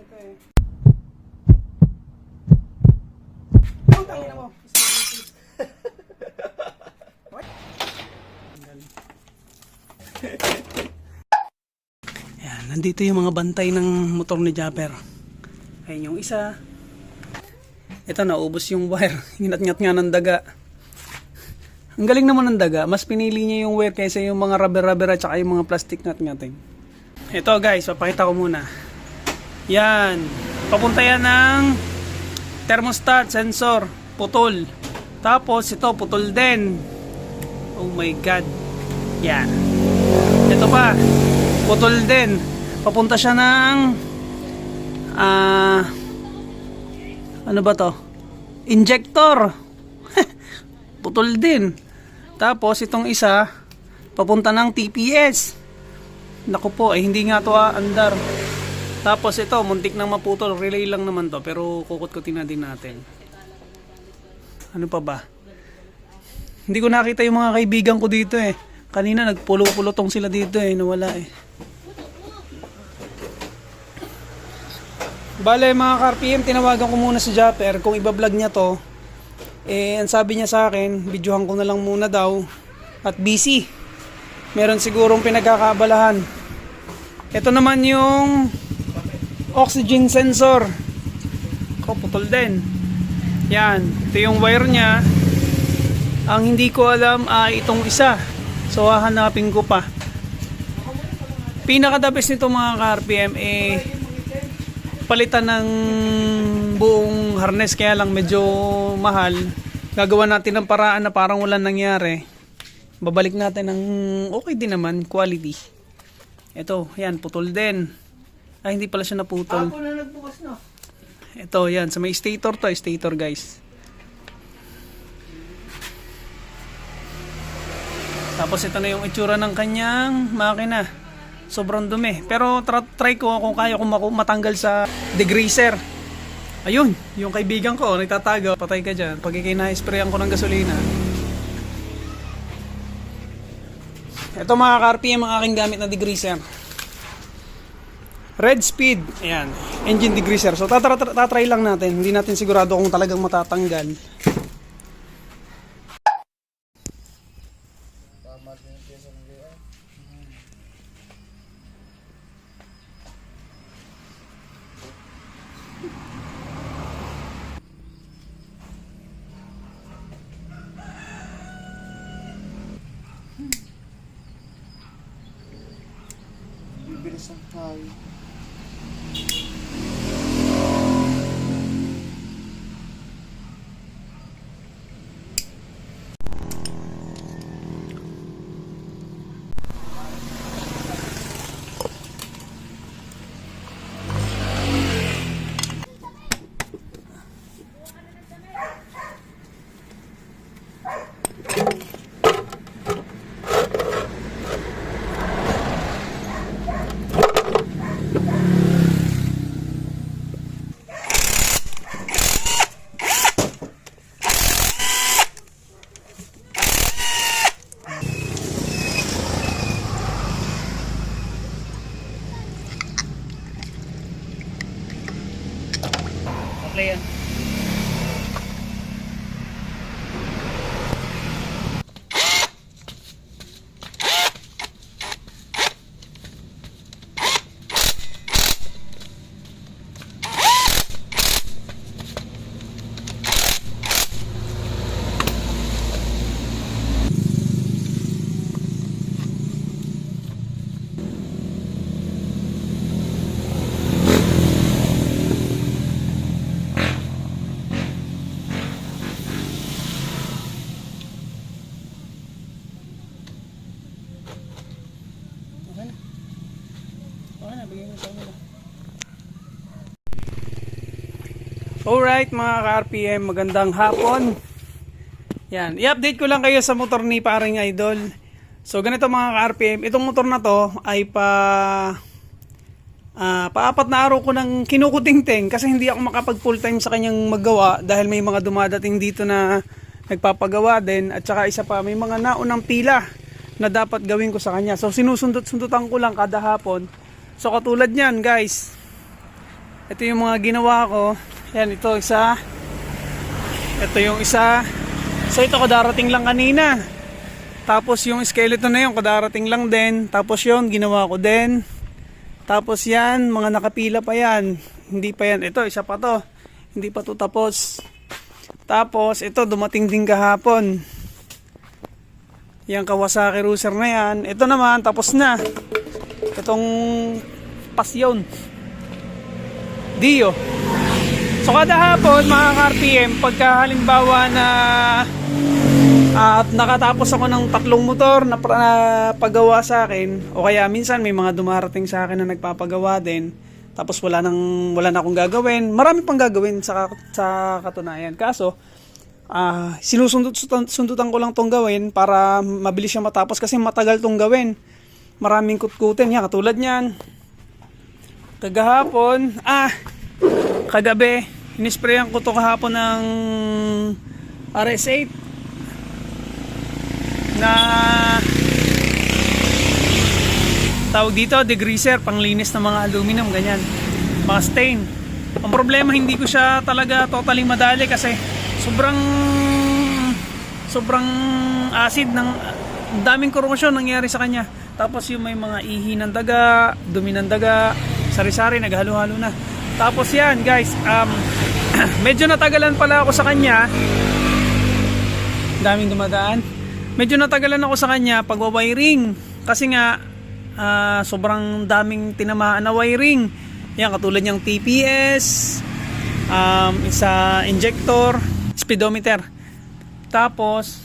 nito eh. Oh, tangina mo. Yan, nandito yung mga bantay ng motor ni Japper. Ayun yung isa. Ito, naubos yung wire. Hinat-ngat nga ng daga. Ang galing naman ng daga. Mas pinili niya yung wire kaysa yung mga rubber-rubber at saka yung mga plastic ngat-ngating. Ito guys, papakita ko muna. Yan. Papunta yan ng thermostat sensor. Putol. Tapos ito, putol din. Oh my God. Yan. Ito pa. Putol din. Papunta siya ng ah ano ba to? Injector. Putol din. Tapos itong isa papunta ng TPS. Naku po, eh hindi nga to andar. Tapos ito, muntik nang maputol. Relay lang naman to, pero kukut-kutin na din natin. Ano pa ba? Hindi ko nakita yung mga kaibigan ko dito eh. Kanina nagpulo-pulotong sila dito eh, nawala eh. Bale mga ka-RPM, tinawagan ko muna si Japper kung iba-vlog niya to. Eh, ang sabi niya sa akin, videohan ko na lang muna daw. At busy. Meron sigurong pinagkakabalahan. Ito naman yung oxygen sensor. Ko, putol din. Yan. Ito yung wire niya. Ang hindi ko alam ay itong isa. So, hahanapin ko pa. Pinakadabis nito mga ka-RPM eh palitan ng buong harness kaya lang medyo mahal. Gagawa natin ng paraan na parang walang nangyari. Babalik natin ng okay din naman, quality. Ito, yan, putol din. Ay, hindi pala siya naputol. Ako na nagbukas na. Ito, yan, sa may stator to, stator guys. Tapos ito na yung itsura ng kanyang makina. Sobrang dumi. Pero tra- try ko kung kaya maku- matanggal sa degreaser. Ayun, yung kaibigan ko, nagtatago. Patay ka dyan. Pag ikina-sprayan ko ng gasolina. Ito mga ka-RPM ang aking gamit na degreaser. Red speed. Ayan. Engine degreaser. So tatra- tatry lang natin. Hindi natin sigurado kung talagang matatanggal. Bibilis ang tayo. Alright mga ka-RPM, magandang hapon. Yan, i-update ko lang kayo sa motor ni paring idol. So ganito mga ka-RPM, itong motor na to ay pa ah paapat na araw ko nang kinukutingting kasi hindi ako makapag full time sa kanyang maggawa dahil may mga dumadating dito na nagpapagawa din at saka isa pa may mga naunang pila na dapat gawin ko sa kanya. So sinusundot-sundutan ko lang kada hapon. So katulad niyan guys, Ito yung mga ginawa ko. Yan, ito isa. Ito yung isa. So ito kadarating lang kanina. Tapos yung skeleton na yun, kadarating lang din. Tapos yun, ginawa ko din. Tapos yan, mga nakapila pa yan. Hindi pa yan. Ito, isa pa to. Hindi pa to tapos. Tapos, ito, dumating din kahapon. Yung Kawasaki Cruiser na yan. Ito naman, tapos na. Itong pasyon. Dio. So kada hapon mga ka-RPM, pagka halimbawa na at nakatapos ako ng tatlong motor na, na paggawa sa akin o kaya minsan may mga dumarating sa akin na nagpapagawa din tapos wala nang wala na akong gagawin marami pang gagawin sa sa katunayan. Kaso ah sinusundot sundutan ko lang tong gawin para mabilis siya matapos kasi matagal tong gawin. Maraming kutkutin yan katulad niyan. Kagahapon ah kagabi inisprayan ko to kahapon ng RS8 na tawag dito degreaser panglinis ng mga aluminum ganyan. Mga stain. Ang problema hindi ko siya talaga totally madali kasi sobrang sobrang acid ng daming korosyon nangyari sa kanya. Tapos yung may mga ihi ng daga dumi ng daga sari-sari naghalo-halo na tapos yan guys um, medyo natagalan pala ako sa kanya. Daming dumadaan. Medyo natagalan ako sa kanya pagwa-wiring. Kasi nga ah, sobrang daming tinamaan na wiring. Yan katulad niyang TPS um, isa injector speedometer. Tapos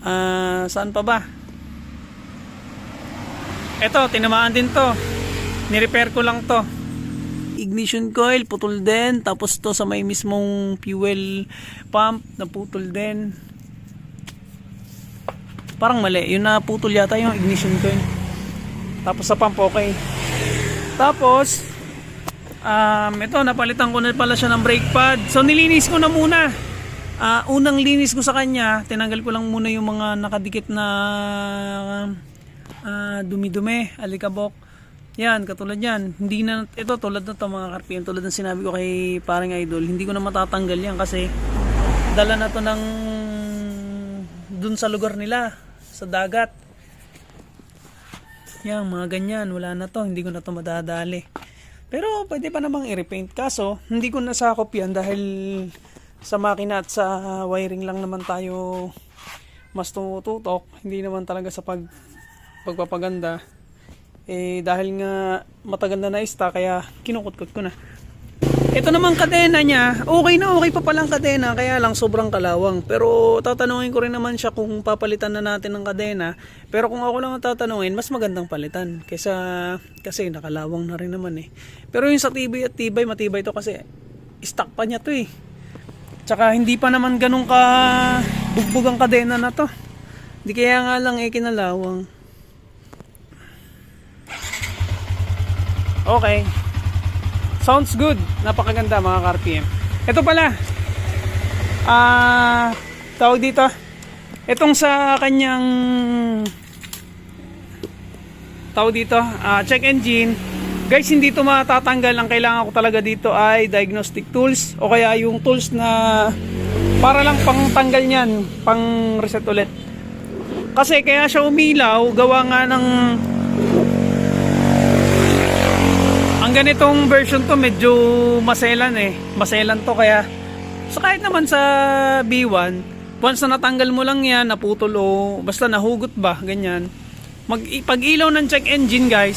ah, saan pa ba? Eto tinamaan din to. Nirepair ko lang to ignition coil putol din. Tapos to sa may mismong fuel pump naputol din. Parang mali. Yun na putol yata yung ignition coil. Tapos sa pump okay. Tapos um, ito napalitan ko na pala siya ng brake pad. So nilinis ko na muna. Ah, unang linis ko sa kanya tinanggal ko lang muna yung mga nakadikit na ah, dumi-dumi alikabok yan, katulad yan. Hindi na, ito tulad na to mga karpiyan. Tulad ng sinabi ko kay parang idol, hindi ko na matatanggal yan kasi dala na to ng dun sa lugar nila, sa dagat. Yan, mga ganyan. Wala na to. Hindi ko na to madadali. Pero pwede pa namang i-repaint. Kaso, hindi ko nasakop yan dahil sa makina at sa wiring lang naman tayo mas tumututok. Hindi naman talaga sa pag pagpapaganda. Eh, dahil nga matagal na na-stock, kaya kinukutkot ko na. Ito naman kadena niya, okay na okay pa palang kadena, kaya lang sobrang kalawang. Pero tatanungin ko rin naman siya kung papalitan na natin ng kadena. Pero kung ako lang ang tatanungin, mas magandang palitan. Kaysa, kasi nakalawang na rin naman eh. Pero yung sa tibay at tibay, matibay to kasi stock pa niya to eh. Tsaka hindi pa naman ganun ka bugbog ang kadena na to. Hindi kaya nga lang eh kinalawang. Okay. Sounds good. Napakaganda mga ka-RPM. Ito pala. Ah, tawag dito. Itong sa kanyang tawag dito, ah, check engine. Guys, hindi to matatanggal. Ang kailangan ko talaga dito ay diagnostic tools o kaya yung tools na para lang pang tanggal niyan, pang reset ulit. Kasi kaya siya umilaw, gawa nga ng ang ganitong version to medyo maselan eh. Maselan to kaya so kahit naman sa B1, once na natanggal mo lang yan, naputol o basta nahugot ba, ganyan. Mag pag ilaw ng check engine guys,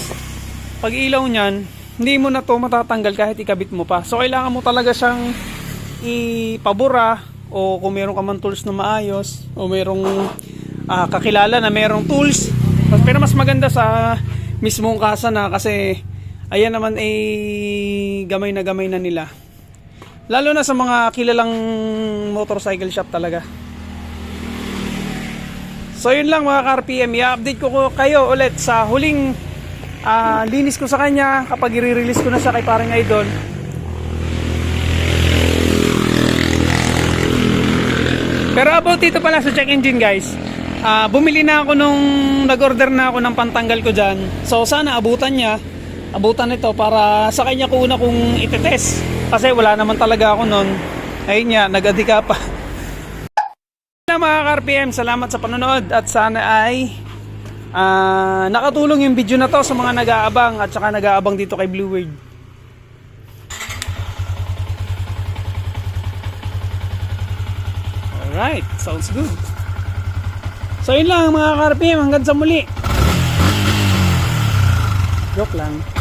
pag ilaw niyan, hindi mo na to matatanggal kahit ikabit mo pa. So kailangan mo talaga siyang ipabura o kung meron ka man tools na maayos o merong ah, kakilala na merong tools. Pero mas maganda sa mismong kasa na kasi ayan naman ay gamay na gamay na nila. Lalo na sa mga kilalang motorcycle shop talaga. So yun lang mga ka-RPM, i-update ko, kayo ulit sa huling ah, linis ko sa kanya kapag i-release ko na siya kay parang idol. Pero about dito pala sa check engine guys, ah, bumili na ako nung nag-order na ako ng pantanggal ko dyan. So sana abutan niya abutan nito para sa kanya ko una kung itetest. Kasi wala naman talaga ako nun. Ayun nga, nag-adika pa. na mga ka-RPM, salamat sa panonood at sana ay ah, nakatulong yung video na to sa mga nag-aabang at saka nag-aabang dito kay Blue World. Alright, sounds good. So yun lang mga ka-RPM, hanggang sa muli. Joke lang.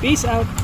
Peace out.